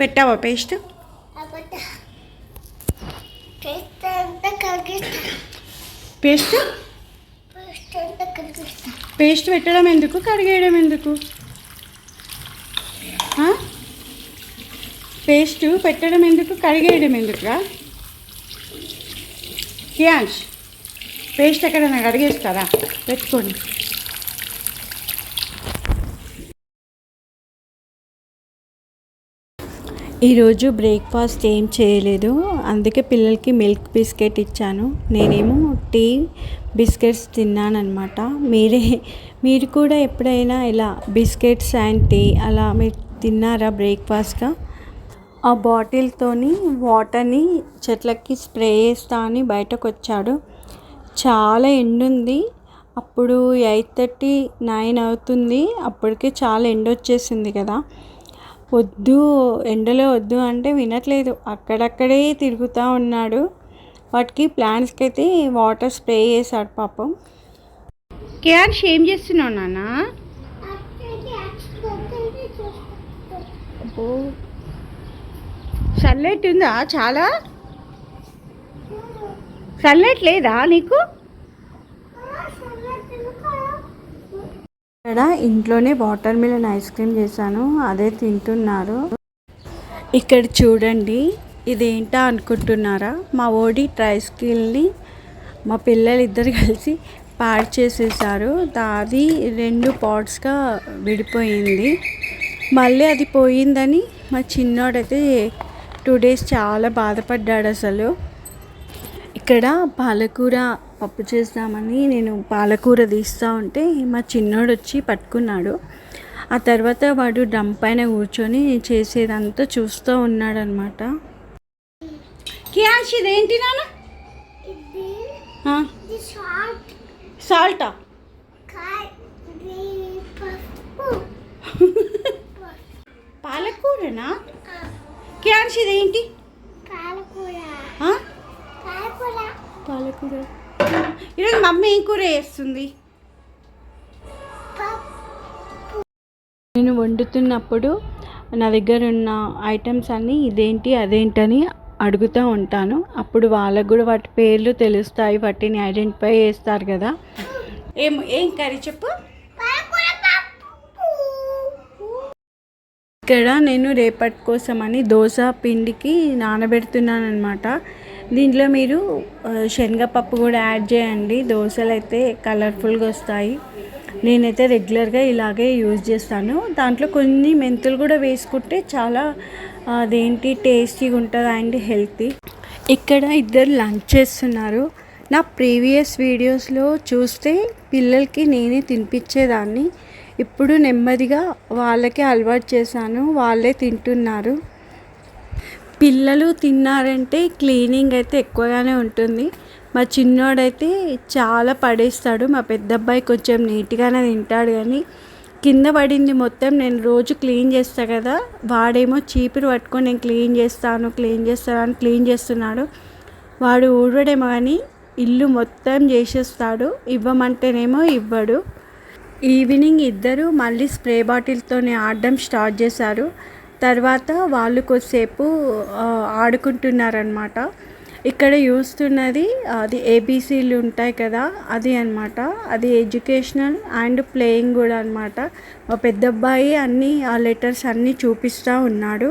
పెట్టావా paste? Taste అంతా కలిగిస్తా paste? Taste అంతా కలిగిస్తా పేస్ట్ పెట్టడం ఎందుకు? కడిగేయడం ఎందుకు? పేస్ట్ పెట్టడం ఎందుకు? కడిగేయడం ఎందుకురా? కియాన్స్ పేస్ట్ ఎక్కడైనా కడిగేస్తారా పెట్టుకోండి. ఈరోజు బ్రేక్ఫాస్ట్ ఏం చేయలేదు. అందుకే పిల్లలకి మిల్క్ బిస్కెట్ ఇచ్చాను. నేనేమో టీ బిస్కెట్స్ తిన్నానమాట మీరే మీరు కూడా ఎప్పుడైనా ఇలా బిస్కెట్స్ అండ్ టీ అలా మీరు తిన్నారా బ్రేక్ఫాస్ట్గా? ఆ బాటిల్తోని వాటర్ని చెట్లకి స్ప్రే చేస్తా అని బయటకు వచ్చాడు చాలా ఎండుంది. అప్పుడు ఎయిట్ థర్టీ నైన్ అవుతుంది. అప్పటికే చాలా ఎండ వచ్చేసింది కదా. వద్దు ఎండలో వద్దు అంటే వినట్లేదు. అక్కడక్కడే తిరుగుతూ ఉన్నాడు. వాటికి ప్లాంట్స్కి అయితే వాటర్ స్ప్రే చేశాడు పాపం. కేఆర్ ఏం చేస్తున్నావు నాన్న? సన్లైట్ ఉందా? చాలా? సన్లైట్ లేదా నీకు? ఇక్కడ ఇంట్లోనే వాటర్ మిలన్ ఐస్ క్రీమ్ చేశాను. అదే తింటున్నారు. ఇక్కడ చూడండి ఇదేంటా అనుకుంటున్నారా? మా ఓడి ట్రై స్కిల్ని మా పిల్లలు ఇద్దరు కలిసి పాడు చేసేసారు. అది రెండు పాట్స్గా విడిపోయింది. మళ్ళీ అది పోయిందని మా చిన్నోడైతే టూ డేస్ చాలా బాధపడ్డాడు అసలు. ఇక్కడ పాలకూర పప్పు చేద్దామని నేను పాలకూర తీస్తూ ఉంటే మా చిన్నోడు వచ్చి పట్టుకున్నాడు. ఆ తర్వాత వాడు డ్రమ్ పైన కూర్చొని చేసేదంతా చూస్తూ ఉన్నాడనమాట. క్యాష్ ఇదేంటి నాన్న? సాల్టా. పాలకూరనా? క్యాష్ ఇదేంటి? పాలకూర. పాలకూర. ఈరోజు మమ్మీ ఏం కూర చేస్తుంది? నేను వండుతున్నప్పుడు నా దగ్గర ఉన్న ఐటమ్స్ అన్నీ ఇదేంటి అదేంటని అడుగుతూ ఉంటాను. అప్పుడు వాళ్ళకు కూడా వాటి పేర్లు తెలుస్తాయి వాటిని ఐడెంటిఫై చేస్తారు కదా. ఏం ఏం కర్రీ చెప్పు? ఇక్కడ నేను రేపటి కోసమని దోశ పిండికి నానబెడుతున్నాను అనమాట దీంట్లో మీరు శనగపప్పు కూడా యాడ్ చేయండి. దోశలు అయితే కలర్ఫుల్గా వస్తాయి. నేనైతే రెగ్యులర్గా ఇలాగే యూజ్ చేస్తాను. దాంట్లో కొన్ని మెంతులు కూడా వేసుకుంటే చాలా అదేంటి టేస్టీగా ఉంటుంది అండ్ హెల్తీ. ఇక్కడ ఇద్దరు లంచ్ చేస్తున్నారు. నా ప్రీవియస్ వీడియోస్లో చూస్తే పిల్లలకి నేనే తినిపించేదాన్ని. ఇప్పుడు నెమ్మదిగా వాళ్ళకే అలవాటు చేశాను. వాళ్ళే తింటున్నారు. పిల్లలు తిన్నారంటే క్లీనింగ్ అయితే ఎక్కువగానే ఉంటుంది. మా చిన్నోడైతే చాలా పడేస్తాడు. మా పెద్ద అబ్బాయి కొంచెం నీట్గానే తింటాడు కానీ కింద పడింది మొత్తం నేను రోజు క్లీన్ చేస్తా కదా. వాడేమో చీపురు పట్టుకొని నేను క్లీన్ చేస్తాను క్లీన్ చేస్తాను అని క్లీన్ చేస్తున్నాడు. వాడు ఊడడేమో కానీ ఇల్లు మొత్తం చేసేస్తాడు. ఇవ్వమంటేనేమో ఇవ్వడు. ఈవినింగ్ ఇద్దరు మళ్ళీ స్ప్రే బాటిల్తోనే ఆడడం స్టార్ట్ చేశారు. తర్వాత వాళ్ళు కొద్దిసేపు ఆడుకుంటున్నారనమాట ఇక్కడ చూస్తున్నది అది ఏబీసీలు ఉంటాయి కదా అది అన్నమాట. అది ఎడ్యుకేషనల్ అండ్ ప్లేయింగ్ కూడా అనమాట మా పెద్ద అబ్బాయి అన్నీ ఆ లెటర్స్ అన్నీ చూపిస్తూ ఉన్నాడు.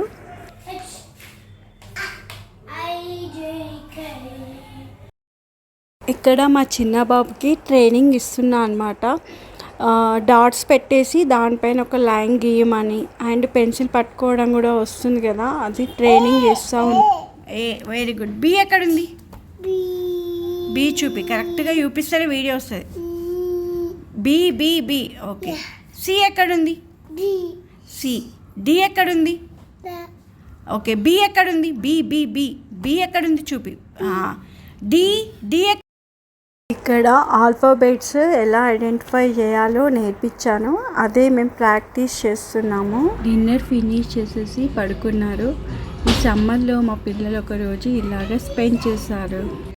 ఇక్కడ మా చిన్న బాబుకి ట్రైనింగ్ ఇస్తున్నా అనమాట డాట్స్ పెట్టేసి దానిపైన ఒక లైన్ గీయమని అండ్ పెన్సిల్ పట్టుకోవడం కూడా వస్తుంది కదా అది ట్రైనింగ్ చేస్తూ ఉంది ఏ వెరీ గుడ్. బి ఎక్కడుంది? బి. బి చూపి కరెక్ట్గా చూపిస్తే వీడియో వస్తుంది. B B B okay. C ఎక్కడుంది? సి. డి ఎక్కడుంది? ఓకే బి ఎక్కడుంది? B B B. బి ఎక్కడుంది చూపి. డి డి ఇక్కడ ఆల్ఫాబెట్స్ ఎలా ఐడెంటిఫై చేయాలో నేర్పించాను. అదే మేము ప్రాక్టీస్ చేస్తున్నాము. డిన్నర్ ఫినిష్ చేసేసి పడుకున్నారు. ఈ సమ్మర్లో మా పిల్లలు ఒక రోజు ఇలాగ స్పెండ్ చేశారు.